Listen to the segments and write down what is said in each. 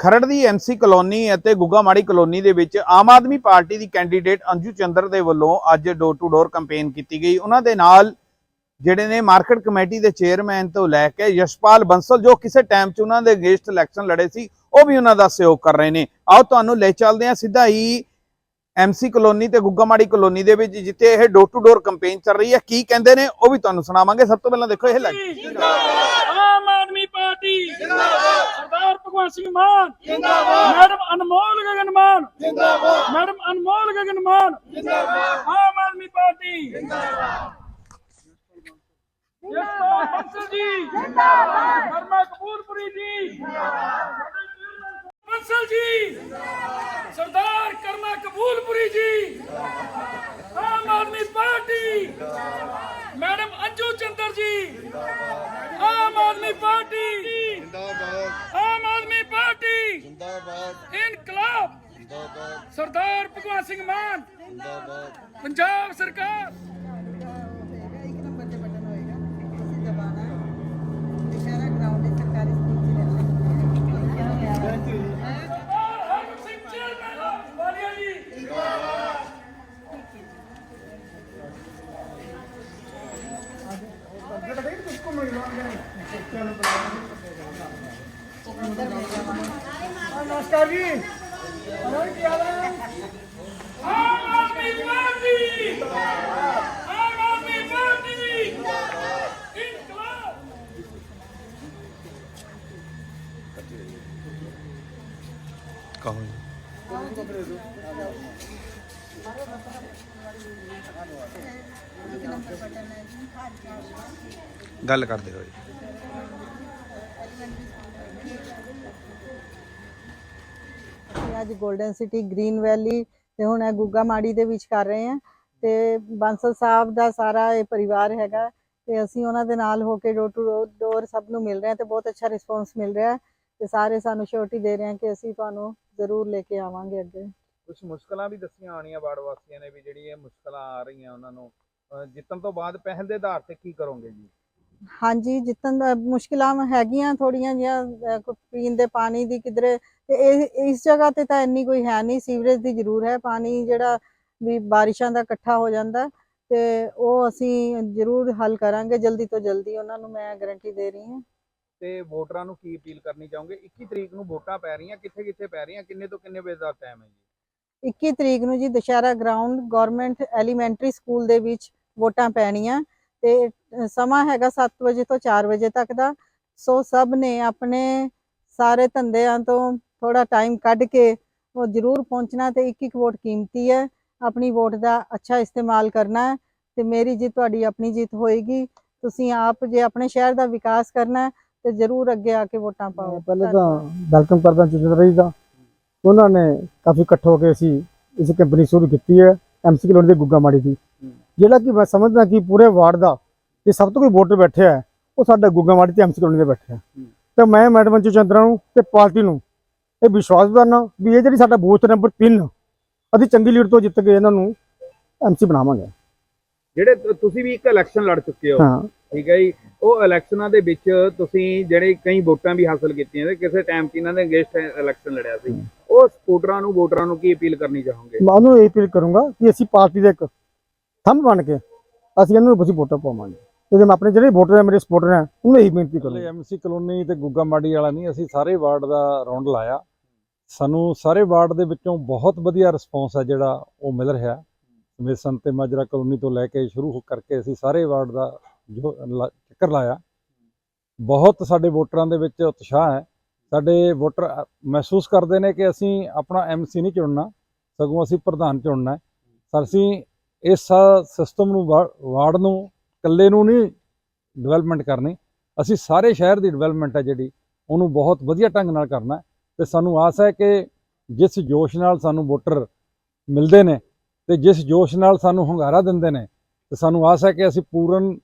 ਖਰੜ ਦੀ MC colony ਅਤੇ ਗੁੱਗਾਮਾੜੀ colony ਦੇ ਵਿੱਚ ਆਮ ਆਦਮੀ ਪਾਰਟੀ ਦੀ ਕੈਂਡੀਡੇਟ ਅੰਜੂ ਚੰਦਰ ਦੇ ਵੱਲੋਂ ਅੱਜ ਡੋਰ ਟੂ ਡੋਰ ਕੈਂਪੇਨ ਕੀਤੀ ਗਈ। ਉਹਨਾਂ ਦੇ ਨਾਲ ਜਿਹੜੇ ਨੇ ਮਾਰਕੀਟ ਕਮੇਟੀ ਦੇ ਚੇਅਰਮੈਨ ਤੋਂ ਲੈ ਕੇ ਯਸ਼ਪਾਲ ਬੰਸਲ, ਜੋ ਕਿਸੇ ਟਾਈਮ 'ਚ ਉਹਨਾਂ ਦੇ ਅਗੇਂਸਟ ਇਲੈਕਸ਼ਨ ਲੜੇ ਸੀ, ਉਹ ਵੀ ਉਹਨਾਂ ਦਾ ਸਹਿਯੋਗ ਕਰ ਰਹੇ ਨੇ। ਆਓ ਤੁਹਾਨੂੰ ਲੈ ਚੱਲਦੇ ਹਾਂ ਸਿੱਧਾ ਹੀ ਐਮਸੀ ਕਲੋਨੀ ਤੇ ਗੁੱਗਾਮਾੜੀ ਕਲੋਨੀ ਦੇ ਵਿੱਚ, ਜਿੱਥੇ ਇਹ ਡੋਰ ਟੂ ਡੋਰ ਕੈਂਪੇਨ ਚੱਲ ਰਹੀ ਹੈ। ਕੀ ਕਹਿੰਦੇ ਨੇ ਉਹ ਵੀ ਤੁਹਾਨੂੰ ਸੁਣਾਵਾਂਗੇ। ਸਭ ਤੋਂ ਪਹਿਲਾਂ ਦੇਖੋ ਇਹ ਲੱਗ ਜਿੰਦਾਬਾਦ! ਪਾਰਟੀ। ਜਿੰਦਾਬਾਦ। ਸਰਦਾਰ ਭਗਵੰਤ ਸਿੰਘ ਮਾਨ। ਜਿੰਦਾਬਾਦ। ਮੈਡਮ ਅਨਮੋਲ ਗਗਨ ਮਾਨ। ਜਿੰਦਾਬਾਦ। ਮੈਡਮ ਅਨਮੋਲ ਗਗਨ ਮਾਨ। ਜਿੰਦਾਬਾਦ। ਆਮ ਆਦਮੀ ਪਾਰਟੀ। ਜਿੰਦਾਬਾਦ। ਜਿੰਦਾਬਾਦ ਬੰਸਲ ਜੀ। ਜਿੰਦਾਬਾਦ। ਕਪੂਰਪੁਰੀ ਜੀ। ਜਿੰਦਾਬਾਦ। ਬੰਸਲ ਜੀ। Sardar Karma Kapurpuri ji. Aam Aadmi party. Madam Anju Chander ji. Aam Aadmi party. ਜਿੰਦਾਬਾਦ। ਆਮ ਆਦਮੀ ਪਾਰਟੀ। ਜਿੰਦਾਬਾਦ। ਇਨਕਲਾਬ। ਜਿੰਦਾਬਾਦ। ਸਰਦਾਰ ਭਗਵੰਤ ਸਿੰਘ ਮਾਨ। ਜਿੰਦਾਬਾਦ। ਪੰਜਾਬ ਸਰਕਾਰ ਇੱਕ ਨੰਬਰ ਤੇ ਬਟਨ ਹੋਏਗਾ ਅਸੀਂ ਦਬਾਣਾ ਹੈ ਇਸ਼ਾਰਾ ਗਰਾਊਂਡ ਦੇ ਸਰਕਾਰੀ ਸਕੂਲ ਚ ਲਿਖਿਆ ਹੋਇਆ ਹੈ ਸਰਦਾਰ ਹਰਮਨ ਸਿੰਘ ਚੇਅਰਮੈਨ ਵਾਲੀਆ ਜੀ ਆਮ ਆਦਮੀ ਪਾਰਟੀ। ਆਮ ਆਦਮੀ ਪਾਰਟੀ। ਇਨਕਲਾਬ। ਇੱਕ ਨੰਬਰ ਬਟਨ ਹੈ ਜੀ ਗੱਲ ਕਰਦੇ ਹੋਏ। ਅੱਜ 골ਡਨ ਸਿਟੀ ਗ੍ਰੀਨ ਵੈਲੀ ਤੇ ਹੁਣ ਇਹ ਗੁੱਗਾ ਮਾੜੀ ਦੇ ਵਿੱਚ ਕਰ ਰਹੇ ਹਾਂ ਤੇ ਬਾਂਸਲ ਸਾਹਿਬ ਦਾ ਸਾਰਾ ਇਹ ਪਰਿਵਾਰ ਹੈਗਾ ਤੇ ਅਸੀਂ ਉਹਨਾਂ ਦੇ ਨਾਲ ਹੋ ਕੇ ਡੋਰ ਟੂ ਡੋਰ ਸਭ ਨੂੰ ਮਿਲ ਰਹੇ ਹਾਂ ਤੇ ਬਹੁਤ ਅੱਛਾ ਰਿਸਪੌਂਸ ਮਿਲ ਰਿਹਾ ਹੈ ਤੇ ਸਾਰੇ ਸਾਨੂੰ ਸ਼ੋਰਟੀ ਦੇ ਰਹੇ ਹਾਂ ਕਿ ਅਸੀਂ ਤੁਹਾਨੂੰ ਜ਼ਰੂਰ ਲੈ ਕੇ ਆਵਾਂਗੇ ਅੱਗੇ। ਕੁਝ ਮੁਸ਼ਕਲਾਂ ਵੀ ਦੱਸੀਆਂ ਆਣੀਆਂ ਵਾਰਡ ਵਾਸੀਆਂ ਨੇ ਵੀ ਜਿਹੜੀ ਇਹ ਮੁਸ਼ਕਲਾਂ ਆ ਰਹੀਆਂ ਉਹਨਾਂ ਨੂੰ। ਜਿੱਤਣ ਤੋਂ ਬਾਅਦ ਪਹਿਲ ਦੇ ਆਧਾਰ ਤੇ ਕੀ ਕਰੋਗੇ ਜੀ? ਹਾਂਜੀ ਜਿੱਤਨ ਦਾ ਮੁਸ਼ਕਿਲਾਂ ਹੈਗੀਆਂ ਥੋੜੀਆਂ ਜਿਹੀਆਂ ਅਹ, ਪੀਣ ਦੇ ਪਾਣੀ ਦੀ ਕਿਧਰੇ ਤੇ ਇਹ ਇਸ ਜਗ੍ਹਾ ਤੇ ਤਾਂ ਇੰਨੀ ਕੋਈ ਹੈ ਨਹੀਂ ਸੀਵਰੇਜ ਦੀ ਜ਼ਰੂਰ ਹੈ ਪਾਣੀ ਜਿਹੜਾ ਵੀ ਬਾਰਿਸ਼ਾਂ ਦਾ ਇਕੱਠਾ ਹੋ ਜਾਂਦਾ ਤੇ ਉਹ ਅਸੀਂ ਜ਼ਰੂਰ ਹੱਲ ਕਰਾਂਗੇ ਜਲਦੀ ਤੋਂ ਜਲਦੀ ਉਹਨਾਂ ਨੂੰ ਮੈਂ ਗਾਰੰਟੀ ਦੇ ਰਹੀ ਹਾਂ। ਤੇ ਵੋਟਰਾਂ ਨੂੰ ਕੀ ਅਪੀਲ ਕਰਨੀ ਚਾਹੋਗੇ? 21 ਤਰੀਕ ਨੂੰ ਵੋਟਾਂ ਪੈ ਰਹੀਆਂ ਕਿੱਥੇ ਕਿੱਥੇ ਪੈ ਰਹੀਆਂ ਕਿੰਨੇ ਤੋਂ ਕਿੰਨੇ ਵਜੇ ਦਾ ਟਾਈਮ ਹੈ ਜੀ? 21 ਤਰੀਕ ਨੂੰ ਜੀ Dussehra ground government elementary school ਦੇ ਵਿੱਚ ਵੋਟਾਂ ਪੈਣੀਆਂ ਤੇ ਸਮਾਂ ਹੈਗਾ 7 ਵਜੇ ਤੋਂ 4 ਵਜੇ ਤੱਕ ਦਾ। ਸੋ ਸਭ ਨੇ ਆਪਣੇ ਸਾਰੇ ਧੰਦਿਆਂ ਤੋਂ ਥੋੜਾ ਟਾਈਮ ਕੱਢ ਕੇ ਉਹ ਜ਼ਰੂਰ ਪਹੁੰਚਣਾ ਤੇ ਇੱਕ ਇੱਕ ਵੋਟ ਕੀਮਤੀ ਹੈ। ਆਪਣੀ ਵੋਟ ਦਾ ਅੱਛਾ ਇਸਤੇਮਾਲ ਕਰਨਾ ਹੈ ਤੇ ਮੇਰੀ ਜਿੱਤ ਤੁਹਾਡੀ ਆਪਣੀ ਜਿੱਤ ਹੋਏਗੀ। ਤੁਸੀਂ ਆਪ ਜੇ ਆਪਣੇ ਸ਼ਹਿਰ ਦਾ ਵਿਕਾਸ ਕਰਨਾ ਹੈ ਤੇ ਜ਼ਰੂਰ ਅੱਗੇ ਆ ਕੇ ਵੋਟਾਂ ਪਾਓ। ਪਹਿਲੇ ਤਾਂ ਵੈਲਕਮ ਕਰਦਾ ਚੰਦਰ ਰਹੀ ਦਾ। ਉਹਨਾਂ ਨੇ ਕਾਫੀ ਇਕੱਠ ਹੋ ਕੇ ਅਸੀਂ ਇਸ ਕੰਪਨੀ ਸ਼ੁਰੂ ਕੀਤੀ ਹੈ ਐਮਸੀ ਕਲੋਨੀ ਦੇ ਗੁੱਗਾ ਮਾੜੀ ਦੀ। ਜਿਹੜਾ ਕਿ ਮੈਂ ਸਮਝਦਾ ਕਿ ਪੂਰੇ ਵਾਰਡ ਦਾ ਇਹ ਸਭ ਤੋਂ ਕੋਈ ਵੋਟਰ ਬੈਠਿਆ ਹੈ ਉਹ ਸਾਡਾ ਗੁੱਗਾ ਮਾੜੀ ਤੇ ਐਮਸੀ ਕਲੋਨੀ ਦੇ ਬੈਠਿਆ ਤੇ ਮੈਂ ਮੈਡਮ ਅੰਜੂ ਚੰਦਰਾ ਨੂੰ ਤੇ ਪਾਰਟੀ ਨੂੰ ਇਹ ਵਿਸ਼ਵਾਸ ਦਿਵਾਨਾ ਵੀ ਇਹ ਜਿਹੜੀ ਸਾਡਾ ਬੂਥ ਨੰਬਰ 3 ਅਸੀਂ ਚੰਗੀ ਲੀਡ ਤੋਂ ਜਿੱਤ ਕੇ ਇਹਨਾਂ ਨੂੰ ਐਮਸੀ ਬਣਾਵਾਂਗੇ। ਜਿਹੜੇ ਤੁ- ਤੁਸੀਂ ਵੀ ਇੱਕ ਇਲੈਕਸ਼ਨ ਲੜ ਚੁੱਕੇ ਹੋ। ਠੀਕ ਹੈ ਜੀ। ਉਹ ਇਲੈਕਸ਼ਨਾਂ ਦੇ ਵਿੱਚ ਤੁਸੀਂ ਜਿਹੜੇ ਕਈ ਵੋਟਾਂ ਵੀ ਹਾਸਲ ਕੀਤੀਆਂ ਤੇ ਕਿਸੇ ਟਾਈਮ 'ਚ ਇਹਨਾਂ ਦੇ ਅਗੇਂਸਟ ਇਲੈਕਸ਼ਨ ਲੜਿਆ ਸੀ। ਉਹ ਸਪੋਰਟਰਾਂ ਨੂੰ ਵੋਟਰਾਂ ਨੂੰ ਕੀ ਅਪੀਲ ਕਰਨੀ ਚਾਹੋਗੇ? ਮੈਂ ਉਹਨੂੰ ਇਹ ਅਪੀਲ ਕਰੂੰਗਾ ਕਿ ਅਸੀਂ ਪਾਰਟੀ ਦੇ ਇੱਕ ਥੰਮ ਬਣ ਕੇ ਅਸੀਂ ਇਹਨਾਂ ਨੂੰ ਤੁਸੀਂ ਵੋਟਾਂ ਪਾਵਾਂਗੇ। ਤੇ ਮੈਂ ਆਪਣੇ ਜਿਹੜੇ ਵੋਟਰ ਹੈ ਮੇਰੇ ਸਪੋਰਟਰ ਹੈ ਉਹਨੂੰ ਇਹੀ ਬੇਨਤੀ ਕਰੂੰਗਾ। ਐਮਸੀ ਕਲੋਨੀ ਤੇ ਗੁੱਗਾ ਮਾੜੀ ਵਾਲਾ ਨਹੀਂ, ਅਸੀਂ ਸਾਰੇ ਵਾਰਡ ਦਾ ਰੌਂਡ ਲਾਇਆ। ਸਾਨੂੰ ਸਾਰੇ ਵਾਰਡ ਦੇ ਵਿੱਚੋਂ ਬਹੁਤ ਵਧੀਆ ਰਿਸਪੌਂਸ ਹੈ ਜਿਹੜਾ ਉਹ ਮਿਲ ਰਿਹਾ। ਸਮੇਸਨ ਤੇ ਮਾਜਰਾ ਕਲੋਨੀ ਤੋਂ ਲੈ ਕੇ ਸ਼ੁਰੂ ਹੋ ਕਰਕੇ ਅਸੀਂ ਸਾਰੇ ਵਾਰਡ ਦਾ ਜੋ ਲਾ- ਚੱਕਰ ਲਾਇਆ। ਬਹੁਤ ਸਾਡੇ ਵੋਟਰਾਂ ਦੇ ਵਿੱਚ ਉਤਸ਼ਾਹ ਹੈ। ਸਾਡੇ ਵੋਟਰ ਮਹਿਸੂਸ ਕਰਦੇ ਨੇ ਕਿ ਅਸੀਂ ਆਪਣਾ ਐਮਸੀ ਨਹੀਂ ਚੁਣਨਾ, ਸਗੋਂ ਅਸੀਂ ਪ੍ਰਧਾਨ ਚੁਣਨਾ ਹੈ। ਸਰ, ਅਸੀਂ ਇਸ ਸਿਸਟਮ ਨੂੰ ਵਾਰਡ ਨੂੰ ਇਕੱਲੇ ਨੂੰ ਨਹੀਂ ਡਿਵੈਲਪਮੈਂਟ ਕਰਨੀ। ਅਸੀਂ ਸਾਰੇ ਸ਼ਹਿਰ ਦੀ ਡਿਵੈਲਪਮੈਂਟ ਹੈ ਜਿਹੜੀ ਉਹਨੂੰ ਬਹੁਤ ਵਧੀਆ ਢੰਗ ਨਾਲ ਕਰਨਾ ਤੇ ਸਾਨੂੰ ਆਸ ਹੈ ਕਿ ਜਿਸ ਜੋਸ਼ ਨਾਲ ਸਾਨੂੰ ਵੋਟਰ ਮਿਲਦੇ ਨੇ ਤੇ ਜਿਸ ਜੋਸ਼ ਨਾਲ ਸਾਨੂੰ ਹੁੰਗਾਰਾ ਦਿੰਦੇ ਨੇ ਤੇ ਸਾਨੂੰ ਆਸ ਹੈ ਕਿ ਅਸੀਂ ਪੂਰਨ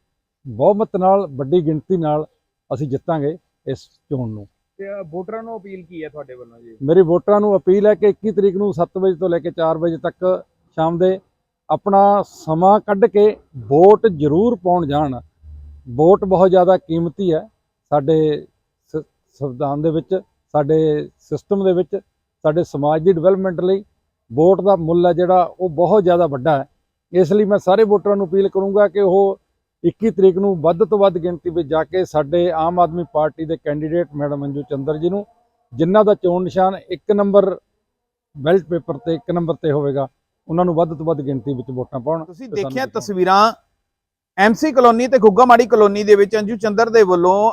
ਬਹੁਮਤ ਨਾਲ ਵੱਡੀ ਗਿਣਤੀ ਨਾਲ ਅਸੀਂ ਜਿੱਤਾਂਗੇ ਇਸ ਚੋਣ ਨੂੰ। ਤੇ ਵੋਟਰਾਂ ਨੂੰ ਅਪੀਲ ਕੀ ਹੈ ਤੁਹਾਡੇ ਵੱਲੋਂ ਜੀ? ਮੇਰੀ ਵੋਟਰਾਂ ਨੂੰ ਅਪੀਲ ਹੈ ਕਿ 21 ਤਰੀਕ ਨੂੰ 7 ਵਜੇ ਤੋਂ ਲੈ ਕੇ 4 ਵਜੇ ਤੱਕ ਸ਼ਾਮ ਦੇ ਆਪਣਾ ਸਮਾਂ ਕੱਢ ਕੇ ਵੋਟ ਜ਼ਰੂਰ ਪਾਉਣ ਜਾਣ। ਵੋਟ ਬਹੁਤ ਜ਼ਿਆਦਾ ਕੀਮਤੀ ਹੈ। ਸਾਡੇ ਸ- ਸੰਵਿਧਾਨ ਦੇ ਵਿੱਚ, ਸਾਡੇ ਸਿਸਟਮ ਦੇ ਵਿੱਚ, ਸਾਡੇ ਸਮਾਜ ਦੀ ਡਿਵੈਲਪਮੈਂਟ ਲਈ ਵੋਟ ਦਾ ਮੁੱਲ ਹੈ ਜਿਹੜਾ, ਉਹ ਬਹੁਤ ਜ਼ਿਆਦਾ ਵੱਡਾ ਹੈ। ਇਸ ਲਈ ਮੈਂ ਸਾਰੇ ਵੋਟਰਾਂ ਨੂੰ ਅਪੀਲ ਕਰੂੰਗਾ ਕਿ ਉਹ 21 ਤਰੀਕ ਨੂੰ ਵੱਧ ਤੋਂ ਵੱਧ ਗਿਣਤੀ ਵਿੱਚ ਜਾ ਕੇ ਸਾਡੇ ਆਮ ਆਦਮੀ ਪਾਰਟੀ ਦੇ ਕੈਂਡੀਡੇਟ ਮੈਡਮ ਅੰਜੂ ਚੰਦਰ ਜੀ ਨੂੰ, ਜਿਨ੍ਹਾਂ ਦਾ ਚੋਣ ਨਿਸ਼ਾਨ 1 ਨੰਬਰ ਬੈਲਟ ਪੇਪਰ ਤੇ 1 ਨੰਬਰ ਤੇ ਹੋਵੇਗਾ ਉਹਨਾਂ ਨੂੰ ਵੱਧ ਤੋਂ ਵੱਧ ਗਿਣਤੀ ਵਿੱਚ ਵੋਟਾਂ ਪਾਉਣ ਤੁਸੀਂ ਦੇਖਿਆ। ਤਸਵੀਰਾਂ ਐਮਸੀ ਕਲੋਨੀ ਤੇ ਗੁੱਗਾਮਾੜੀ ਕਲੋਨੀ ਦੇ ਵਿੱਚ ਅੰਜੂ ਚੰਦਰ ਦੇ ਵੱਲੋਂ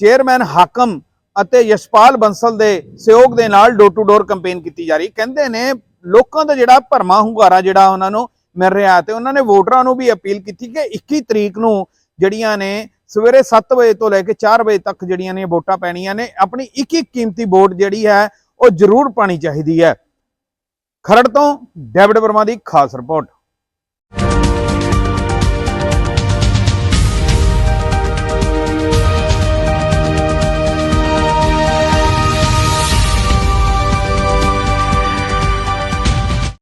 ਚੇਅਰਮੈਨ ਹਾਕਮ ਅਤੇ ਯਸ਼ਪਾਲ ਬੰਸਲ ਦੇ ਸਹਿਯੋਗ ਦੇ ਨਾਲ ਡੋਰ ਟੂ ਡੋਰ ਕੈਂਪੇਨ ਕੀਤੀ ਜਾ ਰਹੀ ਕਹਿੰਦੇ ਨੇ ਲੋਕਾਂ ਦਾ ਜਿਹੜਾ ਭਰਮਾ ਹੁੰਗਾਰਾ ਜਿਹੜਾ ਉਹਨਾਂ ਨੂੰ ਮਿਲ ਰਿਹਾ ਤੇ ਉਹਨਾਂ ਨੇ ਵੋਟਰਾਂ ਨੂੰ ਵੀ ਅਪੀਲ ਕੀਤੀ ਕਿ 21 ਤਰੀਕ ਨੂੰ ਜਿਹੜੀਆਂ ਨੇ ਸਵੇਰੇ 7 ਵਜੇ ਤੋਂ ਲੈ ਕੇ 4 ਵਜੇ ਤੱਕ ਜਿਹੜੀਆਂ ਨੇ ਵੋਟਾਂ ਪੈਣੀਆਂ ਨੇ ਆਪਣੀ ਇੱਕ ਇੱਕ ਕੀਮਤੀ ਵੋਟ ਜਿਹੜੀ ਹੈ ਉਹ ਜ਼ਰੂਰ ਪਾਣੀ ਚਾਹੀਦੀ ਹੈ ਖਰੜ ਤੋਂ ਡੇਵਿਡ ਵਰਮਾ ਦੀ ਖਾਸ ਰਿਪੋਰਟ।